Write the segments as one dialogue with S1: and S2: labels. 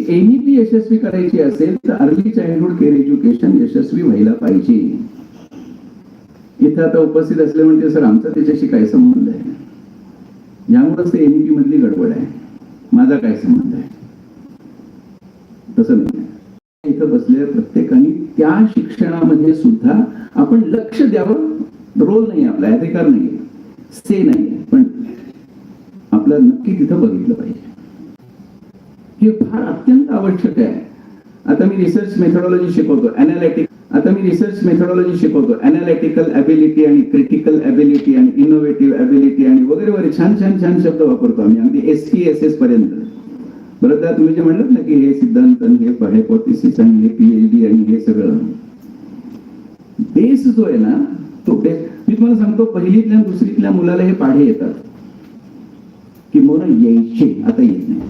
S1: की एनईपी यशस्वी करायची असेल तर अर्ली चाइल्डहुड केअर एज्युकेशन यशस्वी व्हायला पाहिजे. इथं आता उपस्थित असले म्हणजे सर आमचा त्याच्याशी काय संबंध आहे? यामुळेच ते एनईपी मधली गडबड आहे. माझा काय संबंध आहे? तसं नाही. इथं बसलेल्या प्रत्येकाने त्या शिक्षणामध्ये सुद्धा आपण लक्ष द्यावं. रोल नाही आपला अधिकार नाही. से नाही. पण आपलं नक्की तिथं बघितलं पाहिजे. हे फार अत्यंत आवश्यक आहे. आता मी रिसर्च मेथडॉलॉजी शिकवतो. अनालिटिक आता मी रिसर्च मेथडॉलॉजी शिकवतो. अनालिटिकल ॲबिलिटी आणि क्रिटिकल ॲबिलिटी आणि इनोव्हेटिव्ह ॲबिलिटी आणि वगैरे वगैरे छान छान छान शब्द वापरतो आम्ही. अगदी एस पी एस एस पर्यंत. बरं त्या तुम्ही जे म्हणलं ना की हे सिद्धांत हे हायपोथिसिस आणि हे पीएचडी आणि हे सगळं. बेस जो आहे ना तो बेस मी तुम्हाला सांगतो पहिलीतल्या दुसरीतल्या मुलाला हे पाढे येतात. की मोर यायचे आता येत नाही.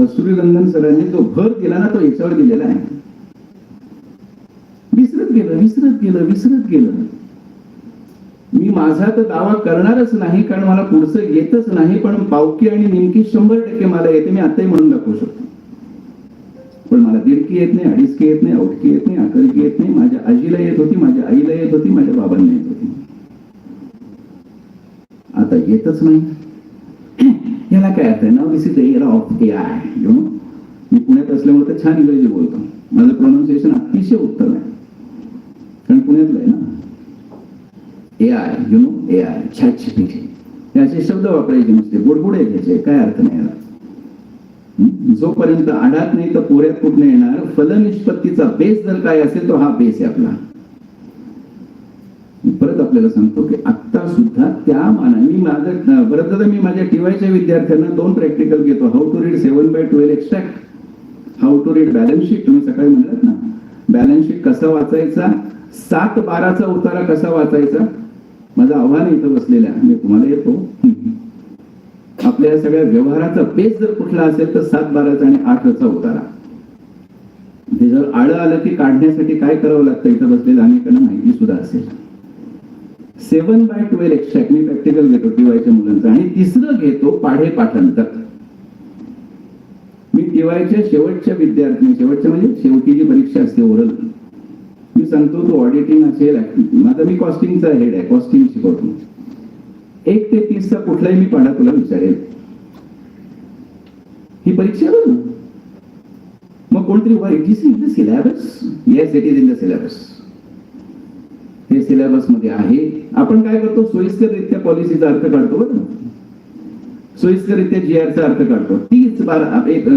S1: कस्तुरी रंगन सरांनी जो भर दिला ना तो याच्यावर दिलेला आहे. विसरत गेलं विसरत गेलं विसरत गेलं. मी माझा तर दावा करणारच नाही कारण मला पुढचं येतच नाही पण पावकी आणि नेमकी शंभर टक्के मला येते मी आताही म्हणून दाखवू शकतो. पण मला दीडकी येत नाही अडीचकी येत नाही औटकी येत नाही अकलकी येत नाही माझ्या आजीला येत होती माझ्या आईला येत होती माझ्या बाबांना येत होती. आता येतच नाही. काय अर्थ आहे नाव this is the era of A I you know मी पुण्यात असल्यामुळे तर छान इंग्रजी बोलतो. माझं प्रोनाऊन्सिएशन अतिशय उत्तम आहे. कारण पुण्यातलं आहे ना? A I you know A I chat हे असे शब्द वापरायचे नुसते गोडगोड घ्यायचे त्याचे काय अर्थ नाही याला. जोपर्यंत आडात नाही तर पोऱ्यात कुठनं येणार? फलनिष्पत्तीचा बेस जर काय असेल तो हा बेस आहे आपला. परत आपल्याला सांगतो की आत्ता सुद्धा त्या मानाने मी माझं बरं मी माझ्या टीवायच्या विद्यार्थ्यांना दोन प्रॅक्टिकल घेतो. How to read seven by twelve extract how to read balance sheet तुम्ही सकाळी म्हणलात ना. बॅलन्स शीट कसा वाचायचा? सात बाराचा उतारा कसा वाचायचा? माझं आव्हान इथं बसलेलं आहे. मी तुम्हाला येतो. आपल्या सगळ्या व्यवहाराचा बेस जर कुठला असेल तर सात बाराचा आणि आठचा उतारा. ते जर आळं आलं की काढण्यासाठी काय करावं लागतं? इथं बसलेलं अनेकांना माहिती सुद्धा असेल. सेवन बाय ट्वेल्व एक्स्ट्रॅक्ट मी प्रॅक्टिकल घेतो टीवायच्या मुलांचं आणि तिसरं घेतो पाढे पाठांतर. मी टीवायच्या शेवटच्या विद्यार्थी शेवटच्या म्हणजे शेवटी जी परीक्षा असते ओरल मी सांगतो तो ऑडिटिंग असेल माझा मी कॉस्टिंगचा हेड आहे कॉस्टिंग शिकवतो. एक ते तीसचा कुठलाही मी पाढा तुला विचारेल. ही परीक्षा मग कोणतरी वर it is in the syllabus yes it is in the syllabus सिलेबसमध्ये आहे. आपण काय करतो? सोयीस्कररित्या पॉलिसीचा अर्थ काढतो बरं सोयीस्कररित्या जी आरचा अर्थ काढतो. तीस बारा एक,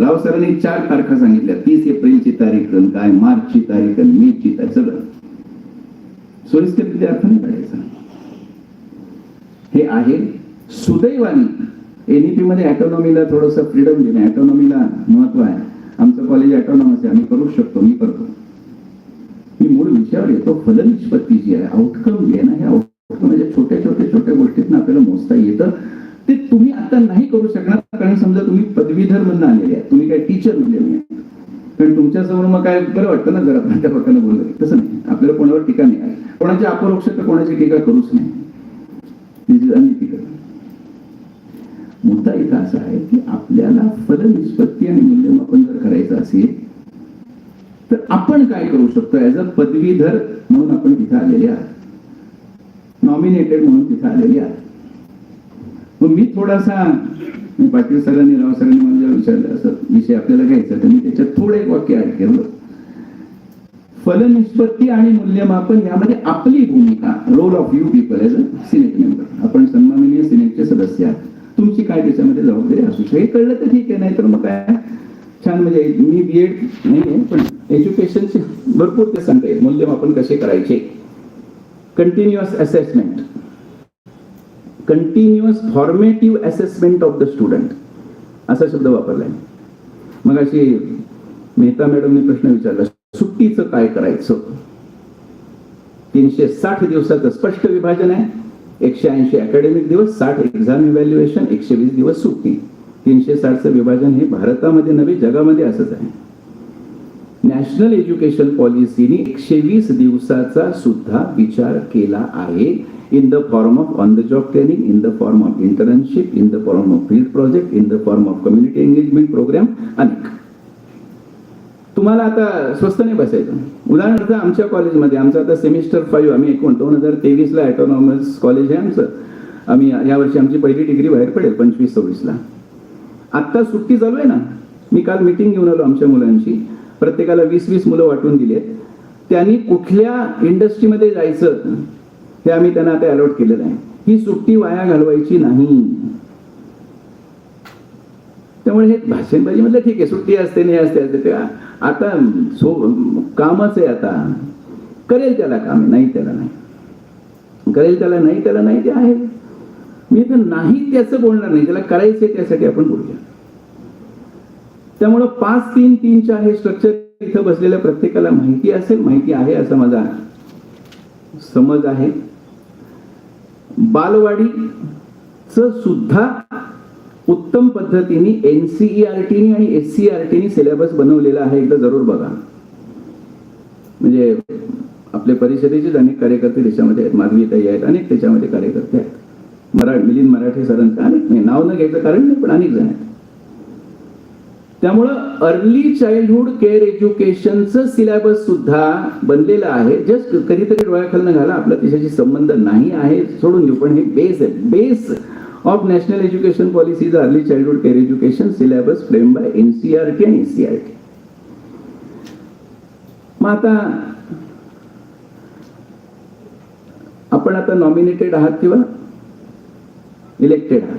S1: राव सरांनी चार तारखा सांगितल्या. तीस एप्रिलची तारीख काय? मार्चची तारीख आणि मे ची तारीख सगळं. सोयीस्कररित्या अर्थ नाही काढायचा. हे आहे सुदैवाने. एनईपी मध्ये ऑटोनॉमीला थोडस फ्रीडम देणे ऑटोनॉमीला महत्त्व आहे. आमचं कॉलेज ऑटोनॉमस आहे. आम्ही करू शकतो. मी करतो. मी मूळ विषयावर येतो फलनिष्पत्ती जी आहे आउटकम जे ना हे आउटकम म्हणजे छोट्या छोट्या छोट्या गोष्टीतनं आपल्याला मोजता येतं. ते तुम्ही आता नाही करू शकणार कारण समजा तुम्ही पदवीधर म्हणून आलेले आहे तुम्ही काय टीचर म्हणले नाही कारण तुमच्यासमोर मग काय बरं वाटतं ना जरा प्राध्यापकांना बोललं तसं नाही आपल्याला कोणावर टीका नाही आहे. कोणाची अपरोक्ष तर कोणाची टीका करूच नाही. मुद्दा इथं असा आहे की आपल्याला फलनिष्पत्ती आणि मूल्यमापन जर करायचं असेल तर आपण काय करू शकतो? ऍज अ पदवीधर म्हणून आपण तिथे आलेले आहात. नॉमिनेटेड म्हणून तिथे आलेले आहात. मग मी थोडासा पाटील सरांनी राव सरांनी मला जेव्हा विचारलं असं विषय आपल्याला घ्यायचा तर मी त्याच्यात थोडं एक वाक्य ऍड केलं. फलनिष्पत्ती आणि मूल्यमापन यामध्ये आपली भूमिका role of you people as a senate member आपण सन्माननीय सिनेटचे सदस्य आहात. तुमची काय त्याच्यामध्ये जबाबदारी असू शकते? हे कळलं तर ठीक आहे नाहीतर मग काय? छान म्हणजे मी बी एड नाही आहे पण एज्युकेशनचे भरपूर ते सांगता येईल. मूल्यमापन कसे करायचे? Continuous assessment continuous formative assessment of the student असा शब्द वापरलाय. मग अशी मेहता मॅडमने प्रश्न विचारला सुट्टीचं काय करायचं? तीनशे साठ दिवसाचं स्पष्ट विभाजन आहे. एकशे ऐंशी अकॅडमिक दिवस साठ एक्झाम इव्हॅल्युएशन एकशे वीस दिवस सुट्टी. तीनशे साठचं विभाजन हे भारतामध्ये नव्हे जगामध्ये असंच आहे. नॅशनल एज्युकेशन पॉलिसीने एकशे वीस दिवसाचा सुद्धा विचार केला आहे. In the form of on the job training in the form of internship in the form of field project in the form of community engagement program अनेक. तुम्हाला आता स्वस्त नाही बसायचं. उदाहरणार्थ आमच्या कॉलेजमध्ये आमचं आता सेमिस्टर फाईव्ह आम्ही एकूण दोन हजार तेवीसला ॲटोनॉमस कॉलेज आहे आमचं. आम्ही यावर्षी आमची पहिली डिग्री बाहेर पडेल पंचवीस सव्वीसला. आत्ता सुट्टी चालू आहे ना मी काल मिटिंग घेऊन आलो आमच्या मुलांची. प्रत्येकाला वीस वीस मुलं वाटून दिली आहेत त्यांनी कुठल्या इंडस्ट्रीमध्ये जायचं हे आम्ही त्यांना आता अलॉट केलेलं आहे. ही सुट्टी वाया घालवायची नाही. त्यामुळे हे भाषणबाजी म्हटलं ठीक आहे सुट्टी असते नाही असते असते ते आता सो कामच आहे आता. करेल त्याला काम नाही त्याला नाही. करेल त्याला नाही त्याला नाही ते आहे. मी तर नाही त्याचं बोलणार नाही. त्याला करायचं आहे त्यासाठी आपण बोलूया. त्यामुळं पाच तीन तीनच्या हे स्ट्रक्चर इथं बसलेल्या प्रत्येकाला माहिती असेल माहिती आहे असा माझा समज आहे. बालवाडीचं सुद्धा उत्तम पद्धतीने एन सी आणि एस सी आर टीनी सिलेबस बनवलेला आहे. एकदा जरूर बघा. म्हणजे आपल्या परिषदेचेच अनेक कार्यकर्ते त्याच्यामध्ये आहेत. माधवीताई आहेत अनेक त्याच्यामध्ये कार्यकर्ते आहेत. मरा म्हणजे मिलिंद मराठे सरांचं अनेक नाही नाव न घ्यायचं कारण नाही पण अनेक जण आहेत. त्यामुळं अर्ली चाइल्डहुड केअर एज्युकेशनचं सिलेबस सुद्धा बनलेलं आहे. जस्ट कधीतरी डोळ्याखालनं घाला आपला त्याच्याशी संबंध नाही आहे सोडून देऊ पण हे बेस आहे. Base of national education policy early childhood care education syllabus frame by NCR T आणि एस सी आर टी मग आता आपण आता नॉमिनेटेड आहात किंवा इलेक्टेड आहात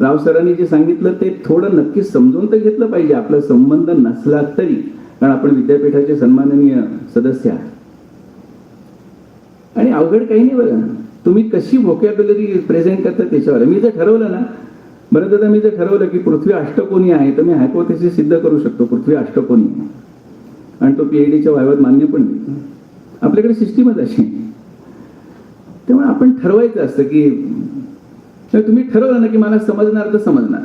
S1: राव सरांनी जे सांगितलं ते थोडं नक्कीच समजून तर घेतलं पाहिजे. आपला संबंध नसला तरी. कारण आपण विद्यापीठाचे सन्माननीय सदस्य आहात. आणि अवघड काही नाही बघा. तुम्ही कशी व्होकॅब्युलरी प्रेझेंट करता त्याच्यावर. मी जर ठरवलं ना बरं दादा मी जर ठरवलं की पृथ्वी अष्टकोनी आहे तर मी हायपोथेसिस सिद्ध करू शकतो. पृथ्वी अष्टकोनी आहे. आणि तो पीएचडीच्या वायवात मान्य पण आपल्याकडे सिस्टीमच अशी त्यामुळे आपण ठरवायचं असतं की तुम्ही ठरवलं ना की मला समजणार तर समजणार.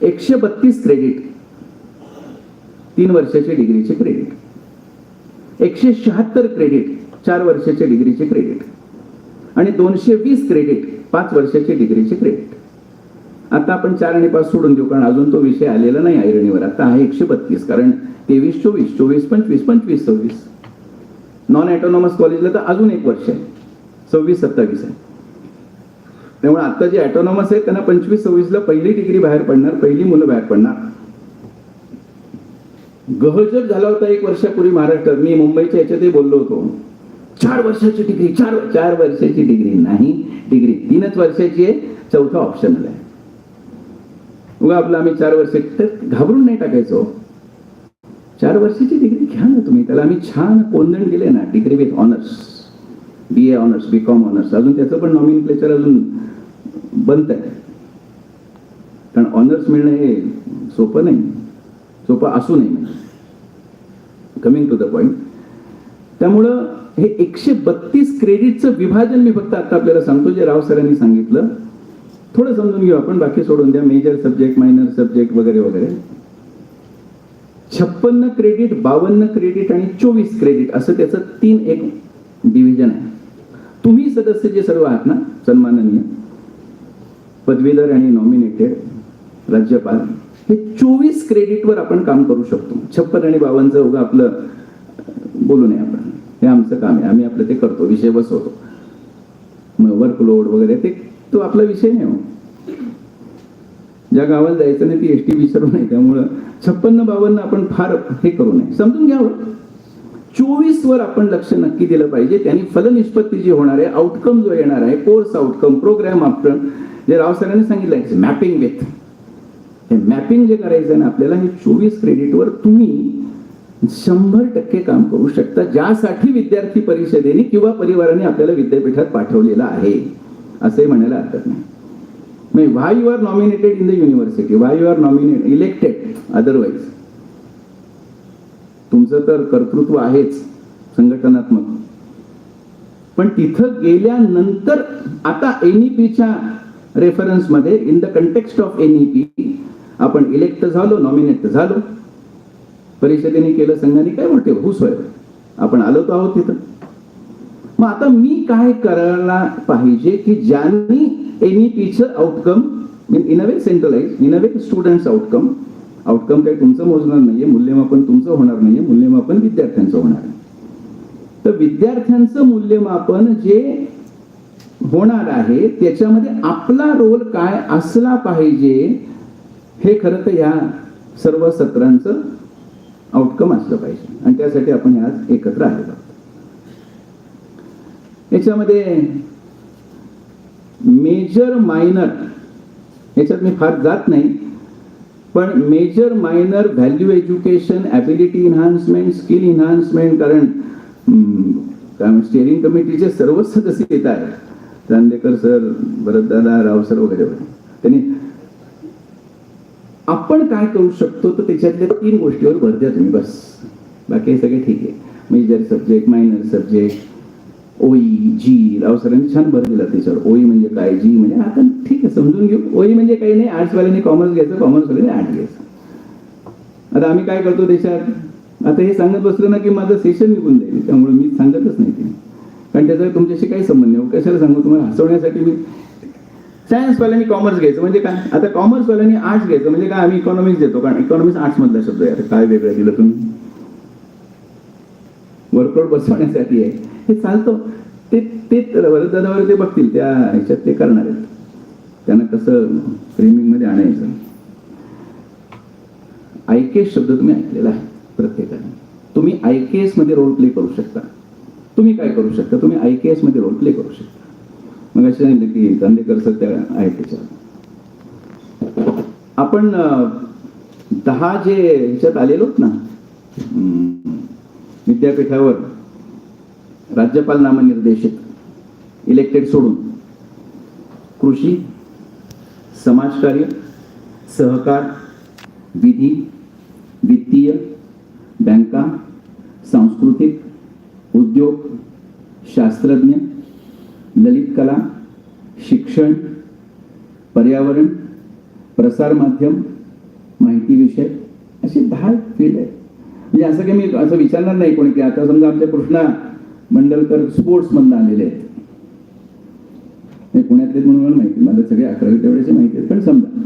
S1: एकशे बत्तीस क्रेडिट तीन वर्षाच्या डिग्रीचे क्रेडिट एकशे शहात्तर क्रेडिट चार वर्षाच्या डिग्रीचे क्रेडिट आणि दोनशे वीस क्रेडिट पाच वर्षाचे डिग्रीचे क्रेडिट आता आपण चार आणि पाच सोडून देऊ कारण अजून तो विषय आलेला नाही ऐरणीवर आता आहे एकशे बत्तीस कारण तेवीस चोवीस चोवीस पंचवीस पंचवीस सव्वीस. नॉन ॲटोनॉमस कॉलेजला तर अजून एक वर्ष आहे. सव्वीस सत्तावीस आहे. त्यामुळे आता जे ऑटोनॉमस आहेत त्यांना पंचवीस सव्वीसला पहिली डिग्री बाहेर पडणार पहिली मुलं बाहेर पडणार. गहजग झाला होता एक वर्षापूर्वी महाराष्ट्रात. मी मुंबईच्या याच्यातही बोललो होतो. चार वर्षाची डिग्री चार चार वर्षाची डिग्री नाही. डिग्री तीनच वर्षाची आहे. चौथा ऑप्शनल आहे. उगा आपलं आम्ही चार वर्ष तर घाबरून नाही टाकायचो. चार वर्षाची डिग्री घ्या ना तुम्ही. त्याला आम्ही छान कोंदण दिले ना. Degree with honours B A honours B com honours अजून त्याचं पण नॉमिनक्लेचर अजून बनत आहे. कारण ऑनर्स मिळणं हे सोपं नाही सोपं असू नये म्हणजे कमिंग टू द पॉइंट त्यामुळं हे एकशे बत्तीस क्रेडिटचं विभाजन मी फक्त आता आपल्याला सांगतो जे राव सरांनी सांगितलं. थोडं समजून घेऊ आपण बाकी सोडून द्या. मेजर सब्जेक्ट मायनर सब्जेक्ट वगैरे वगैरे. छप्पन्न क्रेडिट बावन्न क्रेडिट आणि चोवीस क्रेडिट असं त्याचं तीन एक डिव्हिजन आहे. तुम्ही सदस्य जे सर्व आहात ना सन्माननीय पदवीधर आणि नॉमिनेटेड राज्यपाल हे चोवीस क्रेडिटवर आपण काम करू शकतो. छप्पन आणि बावनचं उगा आपलं बोलू नये आपण. हे आमचं काम आहे. आम्ही आपलं ते करतो विषय बसवतो. मग वर्कलोड वगैरे ते तो आपला विषय नाही हो. ज्या गावाला जायचं नाही ती एस टी विसरू नये. त्यामुळं छप्पन्न बावन्न आपण फार हे करू नये. समजून घ्यावं हो. चोवीस वर आपण लक्ष नक्की दिलं पाहिजे. त्यांनी फलनिष्पत्ती जी होणार आहे आउटकम जो येणार आहे कोर्स आउटकम प्रोग्राम आपण जे राव सरांनी सांगितलं मॅपिंग विथ हे मॅपिंग जे करायचं आहे ना आपल्याला हे चोवीस क्रेडिटवर तुम्ही शंभर टक्के काम करू शकता ज्यासाठी विद्यार्थी परिषदेने किंवा परिवाराने आपल्याला विद्यापीठात पाठवलेलं आहे. असंही म्हणायला हरकत नाही. Why you are nominated in the university why you are nominate elected otherwise तुमचं तर कर्तृत्व आहेच संघटनात्मक. पण तिथं गेल्यानंतर आता एनईपीच्या रेफरन्समध्ये in the context of NEP आपण इलेक्ट झालो नॉमिनेट झालो. परिषदेने केलं संघाने काय म्हणते हुस हो आपण आलो तर आहोत तिथं. मग आता मी काय करायला पाहिजे की ज्यांनी एनईपीचं outcome in a way centralise in a way students outcome outcome काही तुमचं मोजणार नाहीये मूल्यमापन तुमचं होणार नाहीये मूल्यमापन विद्यार्थ्यांचं होणार आहे. तर विद्यार्थ्यांचं मूल्यमापन जे होणार आहे त्याच्यामध्ये आपला रोल काय असला पाहिजे हे खरं तर या सर्व सत्रांचं आउटकम असलं पाहिजे. आणि त्यासाठी आपण आज एकत्र आलेलो आहोत. याच्यामध्ये मेजर मायनर याच्यात मी फार जात नाही पण major minor value education ability enhancement skill enhancement कारण स्टेअरिंग कमिटीचे सर्वच सदस्य येत आहेत. चांदेकर सर भरतदादा राव सर वगैरे वगैरे. त्यांनी आपण काय करू शकतो तर त्याच्यातल्या तीन गोष्टीवर भर द्या तुम्ही बस. बाकी हे सगळे ठीक आहे. मेजर सब्जेक्ट मायनर सब्जेक्ट ओई जी राव सरांनी छान भर दिला त्याच्यावर ओई म्हणजे काय जी म्हणजे आता ठीक आहे समजून घेऊ. ओई म्हणजे काही नाही आर्ट्सवाल्याने कॉमर्स घ्यायचं कॉमर्सवाल्याने आर्ट घ्यायचं. आता आम्ही काय करतो त्याच्यात? आता हे सांगत बसलो ना की माझं सेशन निघून जाईल त्यामुळे मी सांगतच नाही ते. कारण त्याचा तुमच्याशी काही संबंध नाही. कशाला सांगू तुम्हाला? हसवण्यासाठी मी सायन्सवाल्यांनी कॉमर्स घ्यायचं म्हणजे काय? आता कॉमर्सवाल्यांनी आर्ट्स घ्यायचं म्हणजे काय? आम्ही इकॉनॉमिक्स देतो. कारण इकॉनॉमिक्स आर्ट्समधला शब्द आहे. आता काय वेगळं दिलं तुम्ही? वर्कआउट बसवण्यासाठी आहे. हे चालतं. ते ते वरदादावर ते बघतील. त्या ह्याच्यात ते करणार आहेत. त्यांना कसं फ्रेमिंगमध्ये आणायचं. आय शब्द तुम्ही ऐकलेला आहे प्रत्येकाने. तुम्ही आयकेएसमध्ये रोल प्ले करू शकता. तुम्ही काय करू शकता? तुम्ही आयकेएसमध्ये रोल प्ले करू शकता. मग असे सांगितलं की चांदेकर सर त्या आहेत त्याच्यावर. आपण दहा जे ह्याच्यात आलेलोत ना हम्म, विद्यापीठावर राज्यपाल नामनिर्देशित इलेक्टेड सोडून कृषी समाजकार्य सहकार विधी वित्तीय बँका सांस्कृतिक उद्योग शास्त्रज्ञ ललित कला शिक्षण पर्यावरण प्रसार माध्यम माहिती विषय असे दहा फील्ड आहेत. म्हणजे असं काही मी असं विचारणार नाही कोणी की आता समजा आमच्या कृष्णा मंडलकर स्पोर्ट्स मधनं आलेले आहेत. पुण्यातले म्हणून मला माहिती मला सगळे अकरावी तेवढ्याचे माहिती आहेत पण समजा.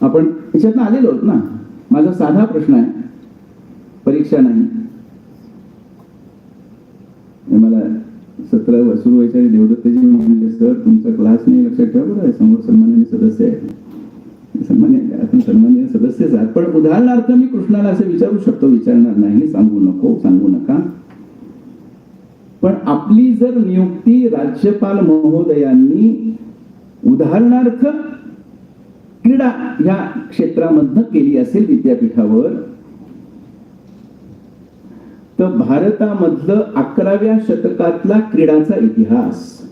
S1: आपण याच्यातनं आलेलो आहोत ना. माझा साधा प्रश्न आहे. परीक्षा नाही. हे मला सतरा वसूल व्हायच्या देवदत्तजी म्हणजे सर तुमचा क्लास नाही लक्षात ठेवा बरं. समोर सन्मानाने सदस्य आहे सन्मान्य आपण सदस्यच आहात पण उदाहरणार्थ मी कृष्णाला असं विचारू शकतो विचारणार नाही. सांगू नको सांगू नका. पण आपली जर नियुक्ती राज्यपाल महोदयांनी उदाहरणार्थ क्रीडा ह्या क्षेत्रामधनं केली असेल विद्यापीठावर तर भारतामधलं अकराव्या शतकातला क्रीडाचा इतिहास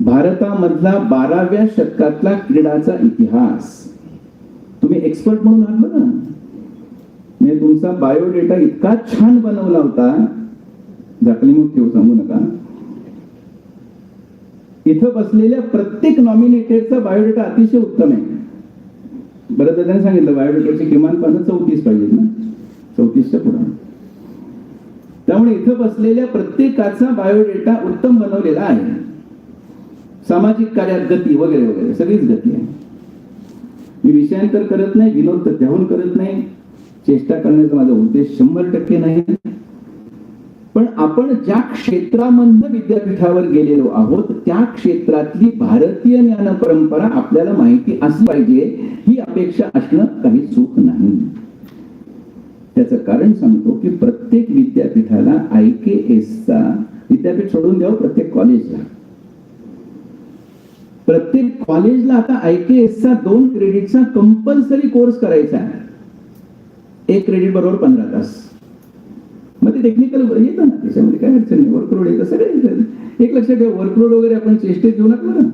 S1: भारतामधला बाराव्या शतकातला क्रीडाचा इतिहास. तुम्ही एक्सपर्ट म्हणून आहात ना म्हणजे तुमचा बायोडेटा इतका छान बनवला होता. झाकली मग ठेवू सांगू नका. इथं बसलेल्या प्रत्येक नॉमिनेटेडचा बायोडेटा अतिशय उत्तम आहे. बरं त्याने सांगितलं बायोडेटाची किमान पानं चौतीस पाहिजे ना. चौतीसच्या पुढे. त्यामुळे इथं बसलेल्या प्रत्येकाचा बायोडेटा उत्तम बनवलेला आहे. सामाजिक कार्यात गती वगैरे वगैरे सगळीच गती आहे. मी विषयांतर करत नाही विनोद तर त्याहून करत नाही. चेष्टा करण्याचा माझा उद्देश शंभर टक्के नाही. पण आपण ज्या क्षेत्रामधन विद्यापीठावर गेलेलो आहोत त्या क्षेत्रातली भारतीय ज्ञान परंपरा आपल्याला माहिती असली पाहिजे ही अपेक्षा असणं काही चूक नाही. त्याचं कारण सांगतो की प्रत्येक विद्यापीठाला आय के एसचा विद्यापीठ सोडून द्यावं प्रत्येक कॉलेजला प्रत्येक कॉलेजला आता आय के एसचा दोन क्रेडिटचा कंपल्सरी कोर्स करायचा आहे. एक क्रेडिट बरोबर पंधरा तास. मग ते टेक्निकल येतं ना त्याच्यामध्ये काय अडचण नाही. वर्कलोड येतं सगळं येतं एक लक्षात ठेवा वर्कलोड वगैरे आपण चेष्टेत घेऊ नका ना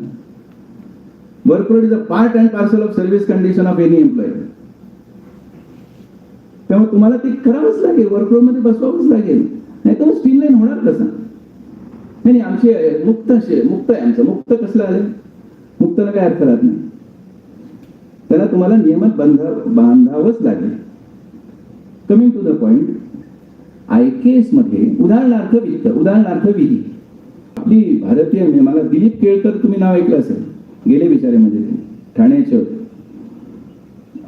S1: workload is a part and parcel of service condition of any employ त्यामुळे तुम्हाला ते करावंच लागेल. वर्कलोडमध्ये बसवावंच लागेल. नाही तर स्ट्रीमलाईन होणार कसं? नाही नाही, आमचे मुक्त असे मुक्त आहे आमचं. मुक्त कसलं आलं मुक्तला काय अर्थ राहत नाही. त्याला तुम्हाला नियमात बांधा बांधावंच लागेल. Coming to the point I case मध्ये उदाहरणार्थ वित्त उदाहरणार्थ विधी आपली भारतीय म्हणजे मला दिलीप केळकर तुम्ही नाव ऐकलं असेल. गेले बिचारे म्हणजे ते. ठाण्याचे. होते.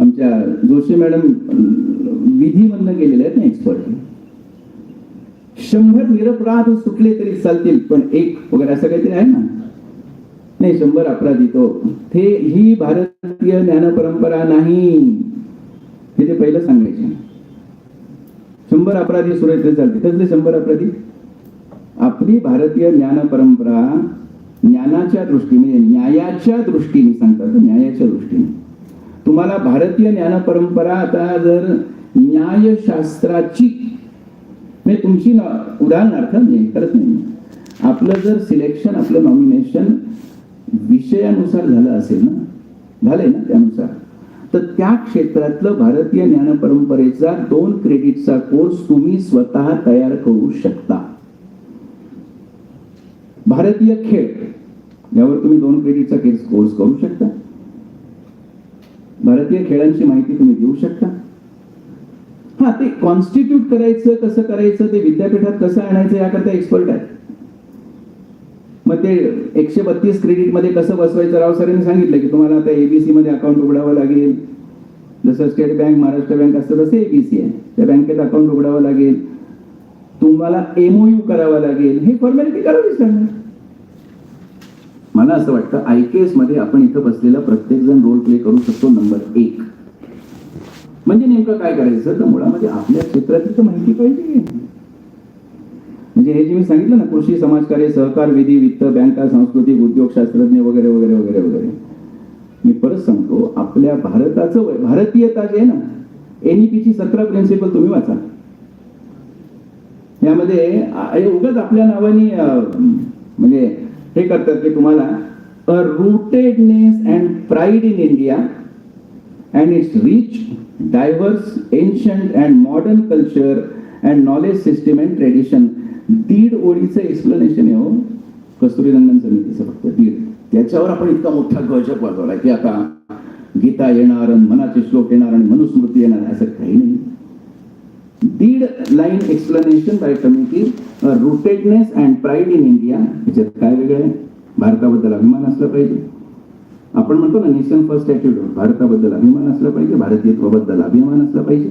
S1: आमच्या जोशी मॅडम विधीमधनं गेलेले आहेत ना एक्सपर्ट शंभर निरपराध सुटले तरी चालतील पण एक वगैरे असं काहीतरी आहे ना? नाही शंभर अपराधी तो ते ही भारतीय ज्ञान परंपरा नाही. हे ते पहिलं सांगायचे. शंभर अपराधी सुरेश चालते त्यातले शंभर अपराधी आपली भारतीय ज्ञान परंपरा ज्ञानाच्या दृष्टीने न्यायाच्या दृष्टीने सांगतात न्यायाच्या दृष्टीने. तुम्हाला भारतीय ज्ञान परंपरा आता जर न्यायशास्त्राची म्हणजे तुमची उदाहरणार्थ नाही करत नाही. आपलं जर सिलेक्शन आपलं नॉमिनेशन विषयानुसार झालं असेल ना? झालंय ना त्यानुसार? तर त्या क्षेत्रातलं भारतीय ज्ञान परंपरेचा दोन क्रेडिटचा कोर्स तुम्ही स्वतः तयार करू शकता. भारतीय खेळ यावर तुम्ही दोन क्रेडिटचा केस कोर्स करू शकता. भारतीय खेळांची माहिती तुम्ही देऊ शकता. हा ते कॉन्स्टिट्यूट करायचं कसं करायचं ते विद्यापीठात कसं आणायचं याकरता एक्सपर्ट आहेत. मग ते एकशे बत्तीस क्रेडिटमध्ये कसं बसवायचं राव सरांनी सांगितलं की तुम्हाला आता एबीसी मध्ये अकाउंट उघडावं लागेल. जसं स्टेट बँक महाराष्ट्र बँक असतं तसं एबीसी आहे. त्या बँकेत अकाउंट उघडावं लागेल. तुम्हाला एमओयू करावा लागेल. हे फॉर्मॅलिटी करावीच लागणार मला असं वाटतं आय के एसमध्ये आपण इथं बसलेला प्रत्येक जण रोल प्ले करू शकतो नंबर एक. म्हणजे नेमकं काय करायचं? तर मुळामध्ये आपल्या क्षेत्रातली तर माहिती पाहिजे. म्हणजे हे जे मी सांगितलं ना कृषी समाजकार्य सहकार विधी वित्त बँका सांस्कृतिक उद्योग शास्त्रज्ञ वगैरे वगैरे वगैरे वगैरे. मी परत सांगतो आपल्या भारताचं वय- भारतीयता जे आहे ना एनईपीची सतरा प्रिन्सिपल तुम्ही वाचा. यामध्ये आ- उगाच आपल्या नावाने म्हणजे हे करतात की तुम्हाला a rootedness and pride in India and its rich diverse ancient and modern culture and knowledge system and tradition दीड ओळीचं एक्सप्लेनेशन आहे हो. कस्तुरी रंगन समितीचं फक्त दीड त्याच्यावर आपण इतका मोठा गजक वाजवला की आता गीता येणार आणि मनाचे श्लोक येणार आणि मनुस्मृती येणार असं काही नाही. दीड line explanation by committee rootedness and pride in India याच्यात काय वेगळं आहे? भारताबद्दल अभिमान असला पाहिजे. आपण म्हणतो ना नेशन फर्स्ट ॲटिट्यूड भारताबद्दल अभिमान असला पाहिजे भारतीयत्वाबद्दल अभिमान असला पाहिजे.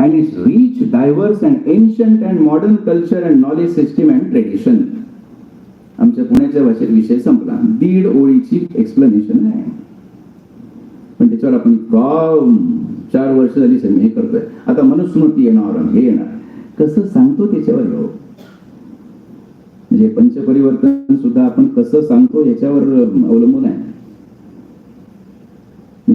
S1: And its rich diverse and ancient and modern culture and knowledge system and tradition आमच्या पुण्याच्या भाषेत विषय संपला. दीड ओळीची एक्सप्लेनेशन आहे. म्हणजे पण त्याच्यावर आपण चार वर्ष झाली सगळी हे करतोय. आता मनुस्मृती येणार हे येणार. कसं सांगतो त्याच्यावर येऊ म्हणजे पंचपरिवर्तन सुद्धा आपण कसं सांगतो याच्यावर अवलंबून आहे.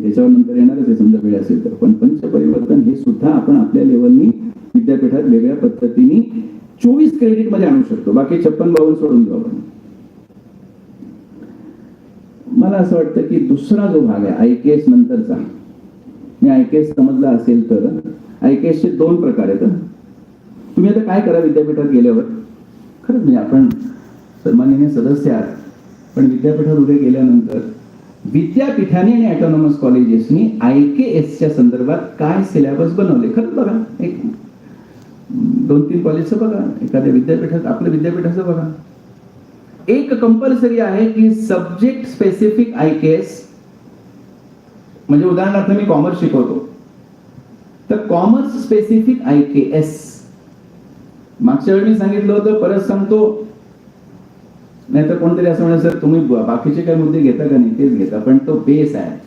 S1: त्याच्यावर नंतर येणारच आहे समजा वेळ असेल तर. पण पंचपरिवर्तन हे सुद्धा आपण आपल्या लेवलनी विद्यापीठात वेगळ्या पद्धतीने चोवीस क्रेडिटमध्ये आणू शकतो. बाकी छप्पन बावन्न सोडून देऊ आपण. मला असं वाटतं की दुसरा जो भाग आहे आय के एस नंतरचा. मी आय के एस समजला असेल तर आय के एसचे दोन प्रकार आहेत. तुम्ही आता काय करा विद्यापीठात गेल्यावर? खरंच म्हणजे आपण सन्माननीय सदस्य आहात. पण विद्यापीठात उद्या गेल्यानंतर विद्यापीठाने आणि ऑटोनॉमस कॉलेजेसनी आय के एसच्या संदर्भात काय सिलेबस बनवले? खरं बघा एक दोन तीन कॉलेजचं बघा एखाद्या विद्यापीठात आपल्या विद्यापीठाचं बघा. एक कंपल्सरी आहे की subject specific I K S म्हणजे उदाहरणार्थ मी कॉमर्स शिकवतो. तर commerce specific I K S मागच्या वेळी मी सांगितलं होतं परत सांगतो नाहीतर कोणतरी असं म्हणा सर तुम्ही बाकीचे काही मुद्दे घेता का नाही तेच घेता. पण तो बेस आहे.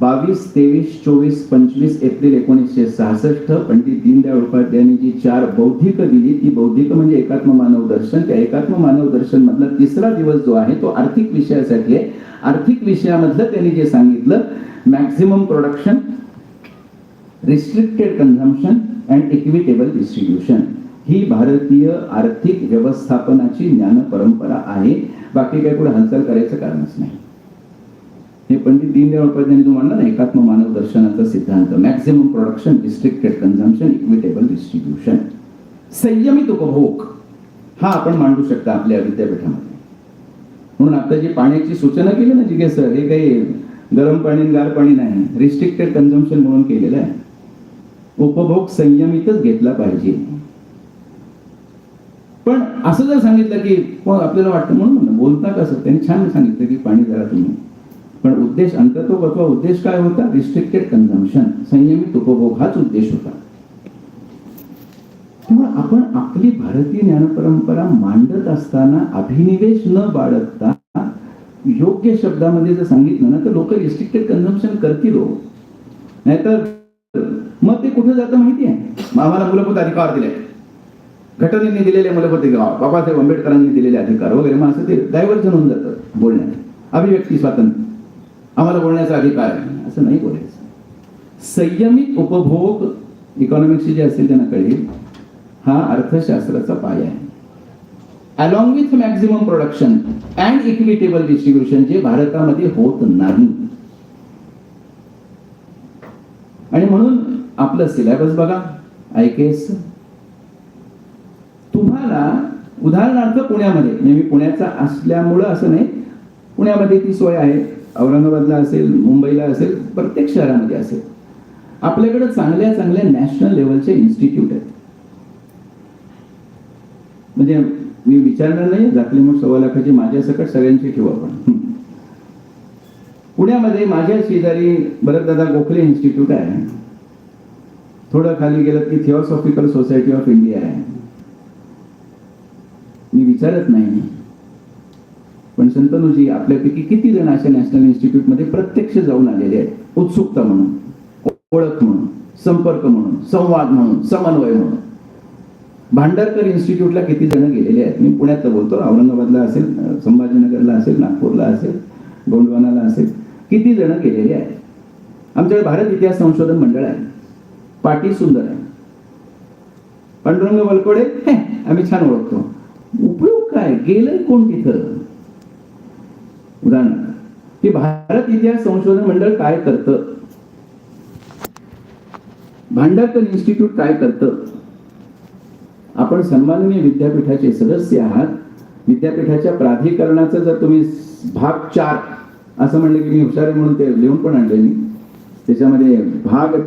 S1: बावीस तेवीस चोवीस पंचवीस एप्रिल एकोणीसशे सहासष्ट पंडित दीनदयाळ उपाध्यायांनी जी चार बौद्धिक दिली ती बौद्धिक म्हणजे एकात्म मानव दर्शन. त्या एकात्म मानव दर्शन मधला तिसरा दिवस जो आहे तो आर्थिक विषयासाठी आहे. आर्थिक विषयामधलं त्यांनी जे सांगितलं maximum production restricted consumption and equitable distribution ही भारतीय आर्थिक व्यवस्थापनाची ज्ञान परंपरा आहे. बाकी काही पुढे हालचाल करायचं कारणच नाही. हे पंडित दीनदयाळ उपाध्यायांनी जो म्हणला ना एकात्म मानव दर्शनाचा सिद्धांत maximum production restricted consumption equitable distribution संयमित उपभोग हा आपण मांडू शकता आपल्या विद्यापीठामध्ये. म्हणून आता जी पाण्याची सूचना केली ना जिगे सर हे काही गरम पाणी गार पाणी नाही रिस्ट्रिक्टेड कन्झम्पन म्हणून केलेलं आहे. उपभोग संयमितच घेतला पाहिजे. पण असं जर सांगितलं की मग आपल्याला वाटतं म्हणून बोलता कसं त्यांनी छान सांगितलं की पाणी जरा तुम्ही. पण उद्देश अंतत्व उद्देश काय होता? रिस्ट्रिक्टेड कन्झम्पन संयमित उपभोग हाच उद्देश होता. तेव्हा आपण आपली भारतीय ज्ञानपरंपरा मांडत असताना अभिनिवेश न बाळगता योग्य शब्दामध्ये जर सांगितलं ना तर लोक रिस्ट्रिक्टेड कन्झम्पन करतील हो. नाहीतर मग ते कुठे जातं माहिती आहे? मामाला आम्हाला मूलभूत अधिकार दिले घटनेने दिलेले मूलभूत बाबासाहेब आंबेडकरांनी दिलेले अधिकार वगैरे मग असं ते डायव्हर्जन होऊन जातं बोलण्यात. अभिव्यक्ती स्वातंत्र्य. आम्हाला बोलण्याचा अधिकार आहे. असं नाही बोलायचं. संयमित उपभोग इकॉनॉमिक्सची जे असेल त्यांना कळेल हा अर्थशास्त्राचा पाया आहे. Along with maximum production and equitable distribution जे भारतामध्ये होत नाही. आणि म्हणून आपलं सिलेबस बघा आय के एस तुम्हाला उदाहरणार्थ पुण्यामध्ये नेहमी पुण्याचा असल्यामुळं असं नाही पुण्यामध्ये ती सोय आहे. औरंगाबादला असेल मुंबईला असेल प्रत्येक शहरामध्ये असेल. आपल्याकडे चांगल्या चांगल्या नॅशनल लेवलचे इन्स्टिट्यूट आहेत. म्हणजे मी विचारणार नाही जातली मोठ सव्वा लाखाची माझ्या सकट सगळ्यांची ठेवू आपण. पुण्यामध्ये माझ्या शेजारी भरतदादा गोखले इन्स्टिट्यूट आहे. थोडं खाली गेलं की थिओसॉफिकल सोसायटी ऑफ इंडिया आहे. मी विचारत नाही. पण संतनूजी आपल्यापैकी किती जण अशा नॅशनल इन्स्टिट्यूटमध्ये प्रत्यक्ष जाऊन आलेले आहेत? उत्सुकता म्हणून ओळख म्हणून संपर्क म्हणून संवाद म्हणून समन्वय म्हणून. भांडारकर इन्स्टिट्यूटला किती जण गेलेले आहेत? मी पुण्यात बोलतो. औरंगाबादला असेल संभाजीनगरला असेल नागपूरला असेल गोंडवानाला असेल. किती जण गेलेले आहेत? आमच्याकडे भारत इतिहास संशोधन मंडळ आहे. पाटी सुंदर आहे. पांडुरंग वलकोडे? आम्ही छान ओळखतो. उपयोग काय? गेलंय कोण तिथं? उदाहरणार्थ की भारत इतिहास संशोधन मंडळ काय करतं? भांडारकर इन्स्टिट्यूट काय करतं? आपण सन्माननीय विद्यापीठाचे सदस्य आहात. विद्यापीठाच्या प्राधिकरणाचं जर तुम्ही भाग चार असं म्हणलं की मी हुशार म्हणून ते लिहून पण आणले मी. त्याच्यामध्ये भाग चार